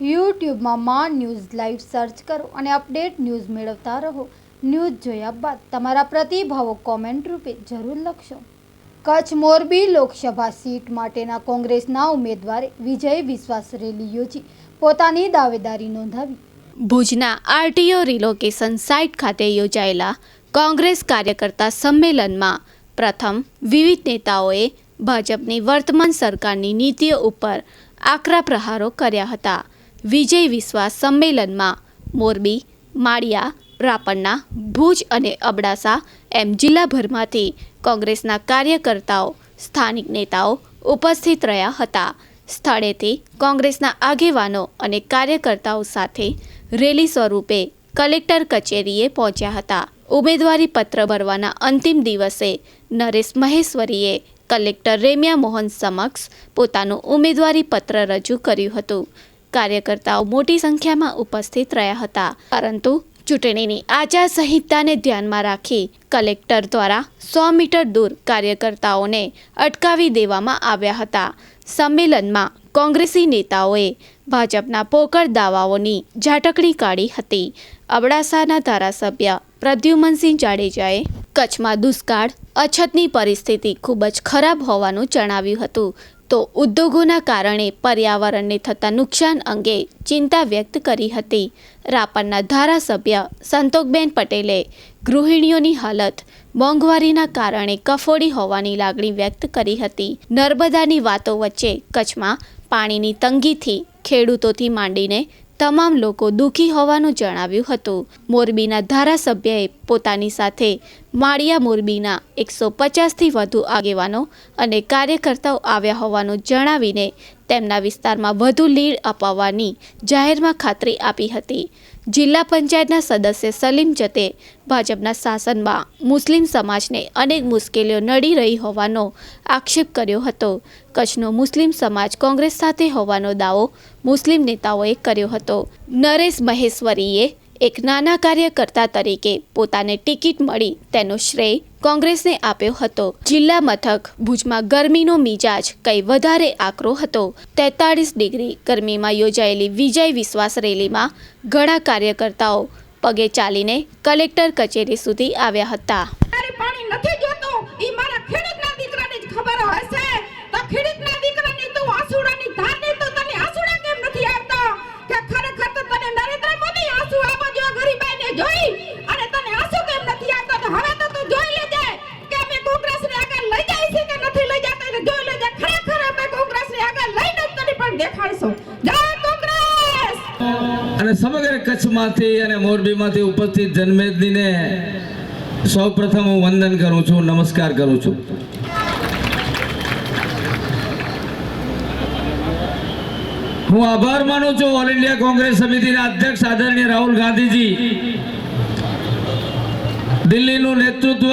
યુટ્યુબમાં માં news live search કરો અને અપડેટ ન્યૂઝ મેળવતા રહો. ન્યૂઝ જોયા બાદ તમારા પ્રતિભાવો કોમેન્ટ રૂપે જરૂર લખશો. કચ્છ મોરબી લોકસભા સીટ માટેના કોંગ્રેસના ઉમેદવારે વિજય વિશ્વાસ રેલી યોજી પોતાની દાવેદારી નોંધાવી. ભુજના આરટીઓ રિલોકેશન સાઇટ ખાતે યોજાયેલા કોંગ્રેસ કાર્યકર્તા સંમેલનમાં પ્રથમ વિવિધ નેતાઓએ ભાજપની વર્તમાન સરકારની નીતિઓ ઉપર આકરા પ્રહારો કર્યા હતા. વિજય વિશ્વાસ સંમેલનમાં મોરબી, માળિયા, રાપરના, ભુજ અને અબડાસા એમ જિલ્લાભરમાંથી કોંગ્રેસના કાર્યકર્તાઓ, સ્થાનિક નેતાઓ ઉપસ્થિત રહ્યા હતા. સ્થળેથી કોંગ્રેસના આગેવાનો અને કાર્યકર્તાઓ સાથે રેલી સ્વરૂપે કલેક્ટર કચેરીએ પહોંચ્યા હતા. ઉમેદવારી પત્ર ભરવાના અંતિમ દિવસે નરેશ મહેશ્વરીએ કલેક્ટર રેમ્યા મોહન સમક્ષ પોતાનું ઉમેદવારી પત્ર રજૂ કર્યું હતું. કાર્યકર્તાઓ મોટી સંખ્યામાં ઉપસ્થિત રહ્યા હતા. પરંતુ ચૂંટણીની આચારસંહિતાને ધ્યાનમાં રાખી કલેક્ટર દ્વારા સો મીટર દૂર કાર્યકર્તાઓને અટકાવી દેવામાં આવ્યા હતા. સંમેલનમાં કોંગ્રેસી નેતાઓએ ભાજપના પોકળ દાવાઓની ઝાટકણી કાઢી હતી. અબડાસાના ધારાસભ્ય પ્રદ્યુમનસિંહ જાડેજાએ કચ્છમાં દુષ્કાળ, અછતની પરિસ્થિતિ ખૂબ જ ખરાબ હોવાનું જણાવ્યું હતું. તો ઉદ્યોગોના કારણે પર્યાવરણને થતા નુકસાન અંગે ચિંતા વ્યક્ત કરી હતી. રાપરના ધારાસભ્ય સંતોકબેન પટેલે ગૃહિણીઓની હાલત મોંઘવારીના કારણે કફોડી હોવાની લાગણી વ્યક્ત કરી હતી. નર્મદાની વાતો વચ્ચે કચ્છમાં પાણીની તંગીથી ખેડૂતોથી માંડીને તમામ લોકો દુઃખી હોવાનું જણાવ્યું હતું. મોરબીના ધારાસભ્યએ પોતાની સાથે માળિયા મોરબીના એકસો પચાસથી વધુ આગેવાનો અને કાર્યકર્તાઓ આવ્યા હોવાનું જણાવીને તેમના વિસ્તારમાં વધુ લીડ અપાવવાની જાહેરમાં ખાતરી આપી હતી. જિલ્લા પંચાયતના સદસ્ય સલીમ જતે ભાજપના શાસનમાં મુસ્લિમ સમાજને અનેક મુશ્કેલીઓ નડી રહી હોવાનો આક્ષેપ કર્યો હતો. કચ્છનો મુસ્લિમ સમાજ કોંગ્રેસ સાથે હોવાનો દાવો મુસ્લિમ નેતાઓએ કર્યો હતો. નરેશ મહેશ્વરીએ એક નાના કાર્યકર્તા તરીકે પોતાને ટિકિટ મળી તેનો શ્રેય કોંગ્રેસને આપ્યો હતો. જિલ્લા મથક ભુજમાં ગરમીનો મિજાજ કંઈ વધારે આકરો હતો. તેતાળીસ ડિગ્રી ગરમીમાં યોજાયેલી વિજય વિશ્વાસ રેલીમાં ઘણા કાર્યકર્તાઓ પગે ચાલીને કલેક્ટર કચેરી સુધી આવ્યા હતા. કચ્છમાંથી અને મોરબીમાંથી ઉપસ્થિત જન્મેદનીને સૌ પ્રથમ હું વંદન કરું છું, નમસ્કાર કરું છું. હું આભાર માનું છું ઓલ ઇન્ડિયા કોંગ્રેસ સમિતિના અધ્યક્ષ આદરણીય રાહુલ ગાંધીજી. દિલ્હીનું નેતૃત્વ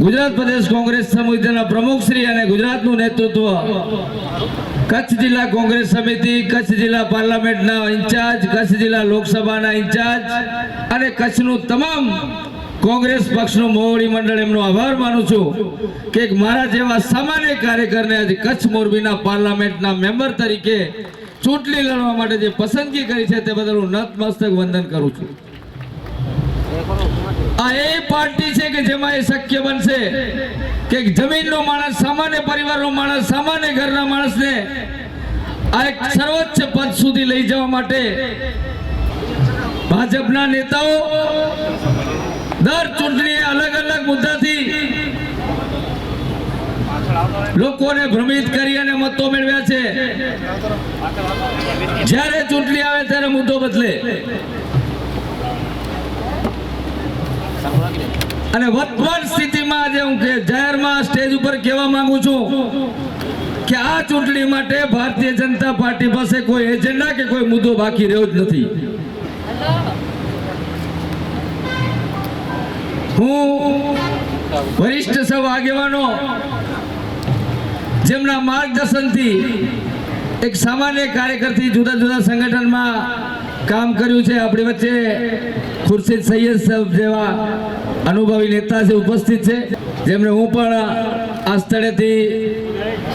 ગુજરાત પ્રદેશ કોંગ્રેસ સમિતિના પ્રમુખ શ્રી અને ગુજરાતનું નેતૃત્વ. કચ્છ જિલ્લા કોંગ્રેસ સમિતિ, કચ્છ જિલ્લા પાર્લામેન્ટના ઇન્ચાર્જ, કચ્છ જિલ્લા લોકસભાના ઇન્ચાર્જ અને કચ્છનું તમામ કોંગ્રેસ પક્ષનું મોવડી મંડળ એમનો આભાર માનું છું કે મારા જેવા સામાન્ય કાર્યકરને આજે કચ્છ મોરબીના પાર્લામેન્ટના મેમ્બર તરીકે ચૂંટણી લડવા માટે જે પસંદગી કરી છે તે બદલ હું નતમસ્તક વંદન કરું છું. આ એ પાર્ટી છે કે જેમાં એ શક્ય બનશે કે જમીનનો માણસ, સામાન્ય પરિવારનો માણસ, સામાન્ય ઘરના માણસને આ એક સર્વોચ્ચ પદ સુધી લઈ જવા માટે ભાજપના નેતાઓ દર ચૂંટણીએ અલગ અલગ મુદ્દાથી લોકોને ભ્રમિત કરી અને મતો મેળવ્યા છે. જ્યારે ચૂંટણી આવે ત્યારે મુદ્દો બદલે. અને વર્તમાન સ્થિતિમાં આજે હું જાહેરમાં સ્ટેજ ઉપર કહેવા માંગુ છું કે આ ચૂંટણી માટે ભારતીય જનતા પાર્ટી પાસે કોઈ એજન્ડા કે કોઈ મુદ્દો બાકી રહ્યો જ નથી. હું વરિષ્ઠ સૌ આગેવાનો જેમના માર્ગદર્શનથી એક સામાન્ય કાર્યકરથી જુદા જુદા સંગઠનમાં કામ કર્યું છે આપણી વચ્ચે. ખુરશીદ સૈયદ સાહેબ જેવા અનુભવી નેતા છે, ઉપસ્થિત છે. જેમને હું પણ આ સ્થળેથી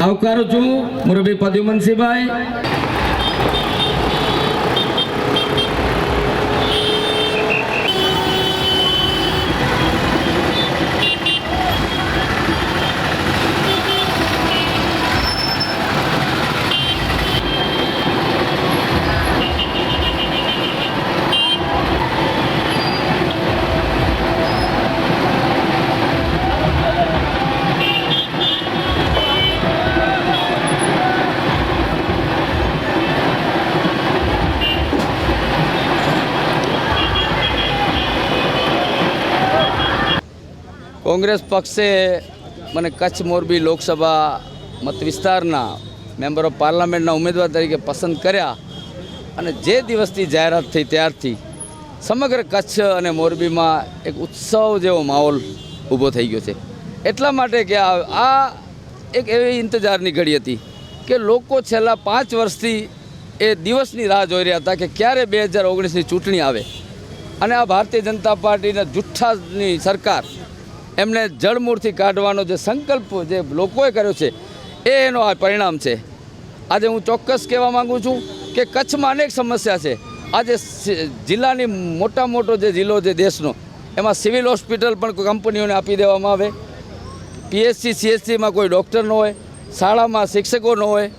આવકારું છું. મુરબી પ્રદ્યુમનસિંહભાઈ કોંગ્રેસ પક્ષે મને કચ્છ મોરબી લોકસભા મત વિસ્તારના મેમ્બર ઓફ પાર્લામેન્ટના ઉમેદવાર તરીકે પસંદ કર્યા અને જે દિવસથી જાહેરાત થઈ ત્યારથી સમગ્ર કચ્છ અને મોરબીમાં એક ઉત્સવ જેવો માહોલ ઊભો થઈ ગયો છે. એટલા માટે કે આ એક એવી ઇંતજારની ઘડી હતી કે લોકો છેલ્લા પાંચ વર્ષથી એ દિવસની રાહ જોઈ રહ્યા હતા કે ક્યારે બે હજાર ઓગણીસની ચૂંટણી આવે. અને આ ભારતીય જનતા પાર્ટીના જુઠ્ઠાની સરકાર એમને જળમૂળથી કાઢવાનો જે સંકલ્પ જે લોકોએ કર્યો છે, એ એનો આ પરિણામ છે. આજે હું ચોક્કસ કહેવા માગું છું કે કચ્છમાં અનેક સમસ્યા છે. આજે જિલ્લાની મોટા મોટો જે જિલ્લો છે દેશનો, એમાં સિવિલ હોસ્પિટલ પણ કંપનીઓને આપી દેવામાં આવે. પીએચસી, સીએચસીમાં કોઈ ડૉક્ટર ન હોય, શાળામાં શિક્ષકો ન હોય,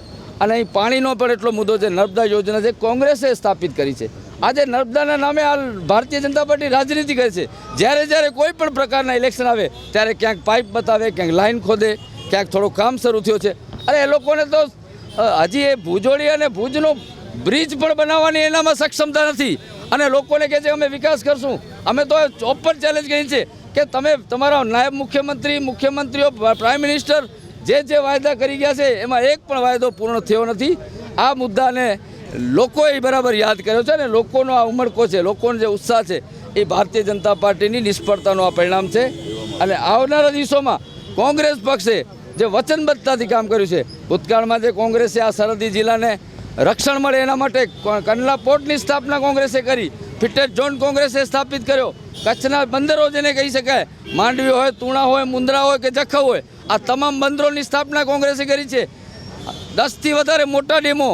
અને અહીં પાણીનો પણ એટલો મુદ્દો છે, નર્મદા યોજના છે કોંગ્રેસે સ્થાપિત કરી છે. આજે નર્મદાના નામે હાલ ભારતીય જનતા પાર્ટી રાજનીતિ કરે છે. જ્યારે જ્યારે કોઈ પણ પ્રકારના ઇલેક્શન આવે, ત્યારે ક્યાંક પાઇપ બતાવે, ક્યાંક લાઇન ખોદે, ક્યાંક થોડું કામ શરૂ થયું છે. અરે એ લોકોને તો હજી એ ભુજોડી અને ભુજનો બ્રિજ પણ બનાવવાની એનામાં સક્ષમતા નથી. અને લોકોને કહે છે, અમે વિકાસ કરશું. અમે તો ઓપન ચેલેન્જ કરી છે કે તમે તમારા નાયબ મુખ્યમંત્રી, મુખ્યમંત્રીઓ પ્રાઇમ મિનિસ્ટર જે જે વાયદા કરી ગયા છે, એમાં એક પણ વાયદો પૂર્ણ થયો નથી. આ મુદ્દાને લોકોએ બરાબર યાદ કર્યો છે અને લોકોનો આ ઉમળકો છે, લોકોનો જે ઉત્સાહ છે, એ ભારતીય જનતા પાર્ટીની નિષ્ફળતાનું આ પરિણામ છે. અને આવનારા દિવસોમાં કોંગ્રેસ પક્ષે જે વચનબદ્ધતાથી કામ કર્યું છે, ભૂતકાળમાં જે કોંગ્રેસે આ સરહદી જિલ્લાને રક્ષણ મળે એના માટે કંડલા પોર્ટની સ્થાપના કોંગ્રેસે કરી, ફિટેડ ઝોન કોંગ્રેસે સ્થાપિત કર્યો. કચ્છના બંદરો જેને કહી શકાય, માંડવી હોય, તુણા હોય, મુંદ્રા હોય કે જખૌ હોય, આ તમામ બંદરોની સ્થાપના કોંગ્રેસે કરી છે. દસથી વધારે મોટા ડેમો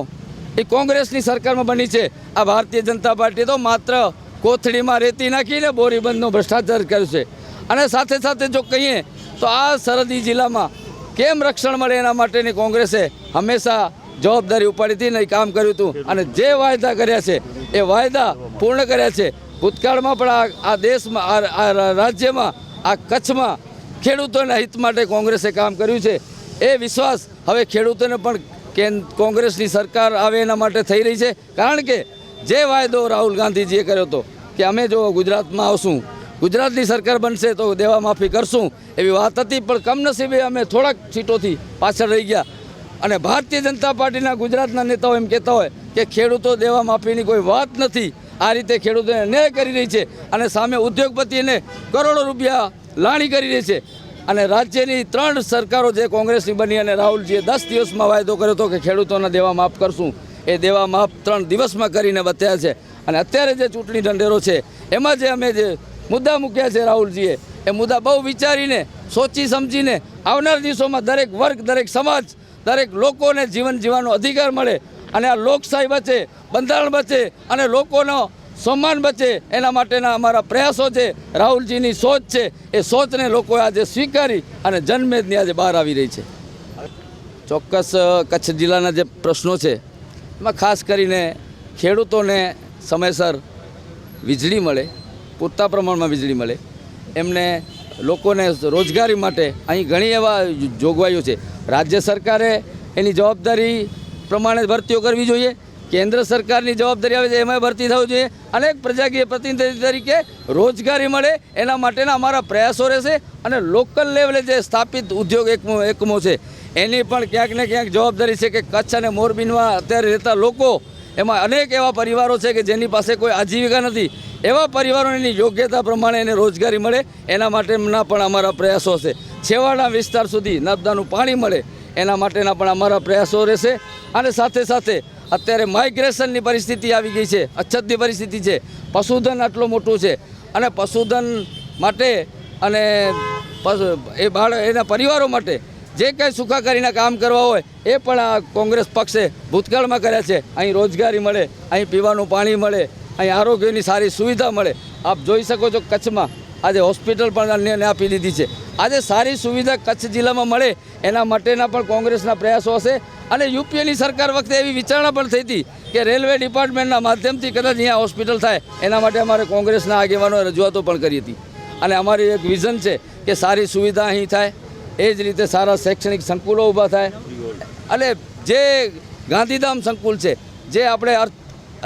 એ કોંગ્રેસની સરકારમાં બની છે. આ ભારતીય જનતા પાર્ટી તો માત્ર કોથળીમાં રેતી નાખીને બોરીબંધનો ભ્રષ્ટાચાર કર્યો છે. અને સાથે સાથે જો કહીએ તો આ સરહદી જિલ્લામાં કેમ રક્ષણ મળે એના માટેની કોંગ્રેસે હંમેશા જવાબદારી ઉપાડી હતી ને એ કામ કર્યું હતું. અને જે વાયદા કર્યા છે, એ વાયદા પૂર્ણ કર્યા છે. ભૂતકાળમાં પણ આ દેશમાં આ રાજ્યમાં, આ કચ્છમાં ખેડૂતોના હિત માટે કોંગ્રેસે કામ કર્યું છે. એ વિશ્વાસ હવે ખેડૂતોને પણ કેન કોંગ્રેસની સરકાર આવે એના માટે થઈ રહી છે. કારણ કે જે વાયદો રાહુલ ગાંધીજીએ કર્યો હતો કે અમે જો ગુજરાતમાં આવશું, ગુજરાતની સરકાર બનશે તો દેવા માફી કરશું, એવી વાત હતી, પણ કમનસીબે અમે થોડાક સીટોથી પાછળ રહી ગયા. અને ભારતીય જનતા પાર્ટીના ગુજરાતના નેતાઓ એમ કહેતા હોય કે ખેડૂતો દેવા માફીની કોઈ વાત નથી. આ રીતે ખેડૂતોને અન્યાય કરી રહી છે અને સામે ઉદ્યોગપતિને કરોડો રૂપિયા લાણી કરી રહી છે. અને રાજ્યની ત્રણ સરકારો જે કોંગ્રેસની બની અને રાહુલજીએ દસ દિવસમાં વાયદો કર્યો હતો કે ખેડૂતોના દેવા માફ કરશું, એ દેવા માફ ત્રણ દિવસમાં કરીને બત્યા છે. અને અત્યારે જે ચૂંટણી ઢંઢેરો છે, એમાં જે અમે જે મુદ્દા મૂક્યા છે રાહુલજીએ, એ મુદ્દા બહુ વિચારીને, સોચી સમજીને, આવનાર દિવસોમાં દરેક વર્ગ, દરેક સમાજ, દરેક લોકોને જીવન જીવવાનો અધિકાર મળે અને આ લોકશાહી બચે, બંધારણ બચે અને લોકોનો સન્માન બચે. એના માટેના અમારા પ્રયાસો છે. રાહુલજીની સોચ છે. એ સોચને લોકોએ આજે સ્વીકારી અને જનમેદની આજે બહાર આવી રહી છે. ચોક્કસ કચ્છ જિલ્લાના જે પ્રશ્નો છે, એમાં ખાસ કરીને ખેડૂતોને સમયસર વીજળી મળે, પૂરતા પ્રમાણમાં વીજળી મળે. એમને લોકોને રોજગારી માટે અહીં ઘણી એવા જોગવાઈઓ છે. રાજ્ય સરકારે એની જવાબદારી પ્રમાણે ભરતીઓ કરવી જોઈએ. કેન્દ્ર સરકારની જવાબદારી આવે છે એમાં ભરતી થવું જોઈએ. અને એક પ્રજાકીય પ્રતિનિધિ તરીકે રોજગારી મળે, એના માટેના અમારા પ્રયાસો રહેશે અને લોકલ લેવલે જે સ્થાપિત ઉદ્યોગ એકમો એકમો છે, એની પણ ક્યાંક ને ક્યાંક જવાબદારી છે કે કચ્છ અને મોરબીમાં અત્યારે રહેતા લોકો, એમાં અનેક એવા પરિવારો છે કે જેની પાસે કોઈ આજીવિકા નથી. એવા પરિવારોની યોગ્યતા પ્રમાણે એને રોજગારી મળે, એના માટેના પણ અમારા પ્રયાસો છે. છેવાડા વિસ્તાર સુધી નર્મદાનું પાણી મળે, એના માટેના પણ અમારા પ્રયાસો રહેશે. અને સાથે સાથે અત્યારે માઇગ્રેશનની પરિસ્થિતિ આવી ગઈ છે, અછતની પરિસ્થિતિ છે. પશુધન આટલું મોટું છે. અને પશુધન માટે અને એ બાળ, એના પરિવારો માટે જે કંઈ સુખાકારીના કામ કરવા હોય, એ પણ આ કોંગ્રેસ પક્ષે ભૂતકાળમાં કર્યા છે. અહીં રોજગારી મળે, અહીં પીવાનું પાણી મળે, અહીં આરોગ્યની સારી સુવિધા મળે. આપ જોઈ શકો છો કચ્છમાં આજે હોસ્પિટલ પણ અન્યને આપી દીધી છે. આજે સારી સુવિધા કચ્છ જિલ્લામાં મળે એના માટેના પણ કોંગ્રેસના પ્રયાસો હશે અને યુપીએની સરકાર વખતે એવી વિચારણા પણ થઈ હતી કે રેલવે ડિપાર્ટમેન્ટના માધ્યમથી કદાચ અહીંયા હોસ્પિટલ થાય. એના માટે અમારે કોંગ્રેસના આગેવાનોએ રજૂઆતો પણ કરી હતી. અને અમારી એક વિઝન છે કે સારી સુવિધા અહીં થાય, એ જ રીતે સારા શૈક્ષણિક સંકુલો ઊભા થાય. અને જે ગાંધીધામ સંકુલ છે, જે આપણે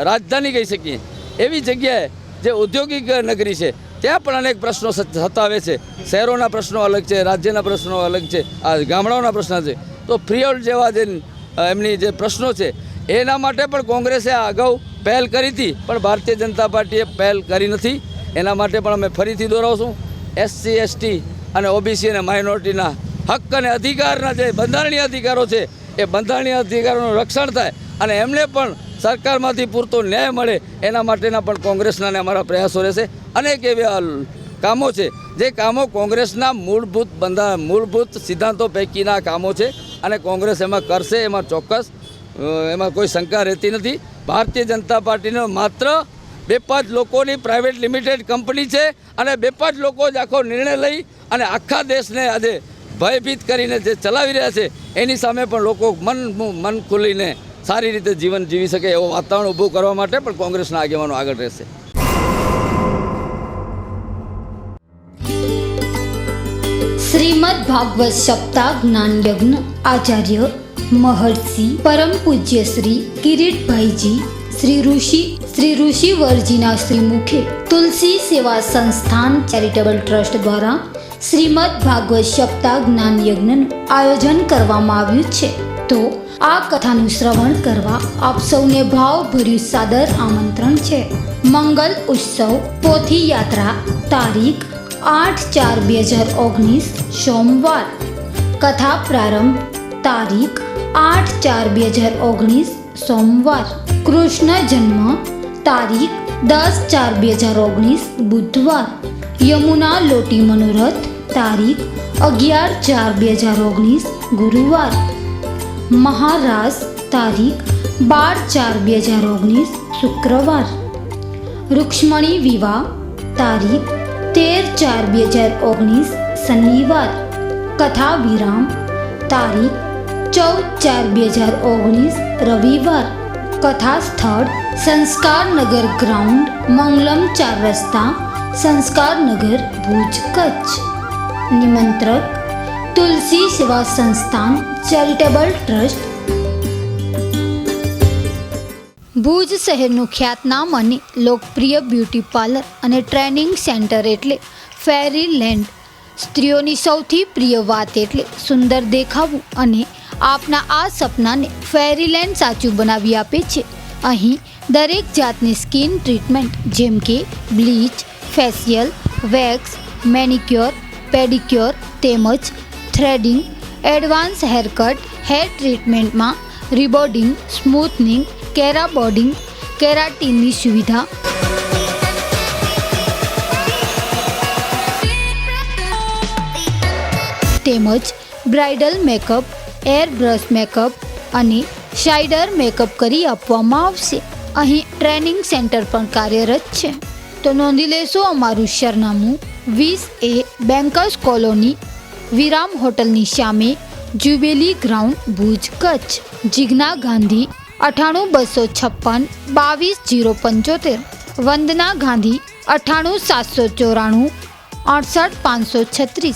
રાજધાની કહી શકીએ, એવી જગ્યાએ જે ઔદ્યોગિક નગરી છે ત્યાં પણ અનેક પ્રશ્નો સતાવે છે. શહેરોના પ્રશ્નો અલગ છે, રાજ્યના પ્રશ્નો અલગ છે, આ ગામડાઓના પ્રશ્નો છે. તો ફ્રીઓલ જેવા જે એમની જે પ્રશ્નો છે, એના માટે પણ કોંગ્રેસે આ અગાઉ પહેલ કરી હતી, પણ ભારતીય જનતા પાર્ટીએ પહેલ કરી નથી. એના માટે પણ અમે ફરીથી દોરાવશું. એસસી એસટી અને ઓબીસી અને માઇનોરિટીના હક અને અધિકારના જે બંધારણીય અધિકારો છે, એ બંધારણીય અધિકારોનું રક્ષણ થાય. અને એમને પણ સરકારમાંથી પૂરતો ન્યાય મળે એના માટેના પણ કોંગ્રેસના અમારા પ્રયાસો રહેશે. અનેક એવા કામો છે, જે કામો કોંગ્રેસના મૂળભૂત બંધા, મૂળભૂત સિદ્ધાંતો પૈકીના કામો છે અને કોંગ્રેસ એમાં કરશે, એમાં ચોક્કસ એમાં કોઈ શંકા રહેતી નથી. ભારતીય જનતા પાર્ટીનો માત્ર બે પાંચ લોકોની પ્રાઇવેટ લિમિટેડ કંપની છે અને બે પાંચ લોકો જ આખો નિર્ણય લઈ અને આખા દેશને આજે ભયભીત કરીને જે ચલાવી રહ્યા છે, એની સામે પણ લોકો મન મન ખુલીને સારી રીતે જીવન જીવી શકે એવો વાતાવરણ ઊભું કરવા માટે પણ કોંગ્રેસના આગેવાનો આગળ રહેશે. શ્રીમદ ભાગવત સપ્તાહ જ્ઞાન યજ્ઞ આચાર્ય મહર્ષિ પરમ પૂજ્ય શ્રી કિરીટભાઈજી, શ્રી ઋષિ, શ્રી ઋષિવરજીના શ્રીમુખે તુલસી સેવા સંસ્થાન ચેરિટેબલ ટ્રસ્ટ દ્વારા શ્રીમદ ભાગવત સપ્તાહ જ્ઞાન યજ્ઞનું આયોજન કરવામાં આવ્યું છે. તો આ કથાનું શ્રવણ કરવા આપ સૌને ભાવભર્યું સાદર આમંત્રણ છે. મંગલ ઉત્સવ, પોથી યાત્રા, તારીખ આઠ ચાર બે હજાર ઓગણીસ, સોમવાર. કથા પ્રારંભ, તારીખ આઠ ચાર બે હજાર ઓગણીસ, સોમવાર. કૃષ્ણ જન્મ, તારીખ દસ ચાર બે હજાર ઓગણીસ, બુધવાર. યમુના લોટી મનોરથ, તારીખ અગિયાર ચાર બે હજાર ઓગણીસ, ગુરુવાર. મહારાસ તારીખ બાર ચાર બે હજાર ઓગણીસ શુક્રવાર. રૂક્ષ્મણી વિવાહ તારીખ તેર ચાર બે હજાર ઓગણીસ શનિવાર. કથા વિરામ તારીખ ચૌદ ચાર બે હજાર ઓગણીસ રવિવાર. કથા સ્થળ સંસ્કારનગર ગ્રાઉન્ડ મંગલમ ચાર રસ્તા સંસ્કારનગર ભુજ કચ્છ. નિમંત્રક તુલસી સેવા સંસ્થાન ચેરિટેબલ ટ્રસ્ટ. ભુજ શહેરનું ખ્યાતનામ અને લોકપ્રિય બ્યુટી પાર્લર અને ટ્રેનિંગ સેન્ટર એટલે ફેરી લેન્ડ સ્ત્રીઓની સૌથી પ્રિય વાત એટલે સુંદર દેખાવું અને આપના આ સપનાને ફેરીલેન્ડ સાચું બનાવી આપે છે. અહીં દરેક જાતની સ્કિન ટ્રીટમેન્ટ જેમ કે bleach, facial, wax, manicure, pedicure તેમજ થ્રેડિંગ એડવાન્સ હેરકટ હેર ટ્રીટમેન્ટમાં રિબોર્ડિંગ સ્મૂથનિંગ કેરાબોર્ડિંગ કેરાટીનની સુવિધા. તેમજ bridal makeup air brush makeup અને શાઇડર મેકઅપ કરી આપવામાં આવશે. અહીં ટ્રેનિંગ સેન્ટર પણ કાર્યરત છે. તો નોંધી લેશો અમારું સરનામું વીસ એ બેન્કર્સ કોલોની વિરામ હોટલની સામે જ્યુબેલી ગ્રાઉન્ડ ભુજ કચ્છ. જિજ્ઞા ગાંધી, અઠાણું બસો છપ્પન, બાવીસ જીરો પંચોતેર. વંદના ગાંધી, અઠાણું સાતસો ચોરાણું, અડસઠ પાંચસો છત્રીસ.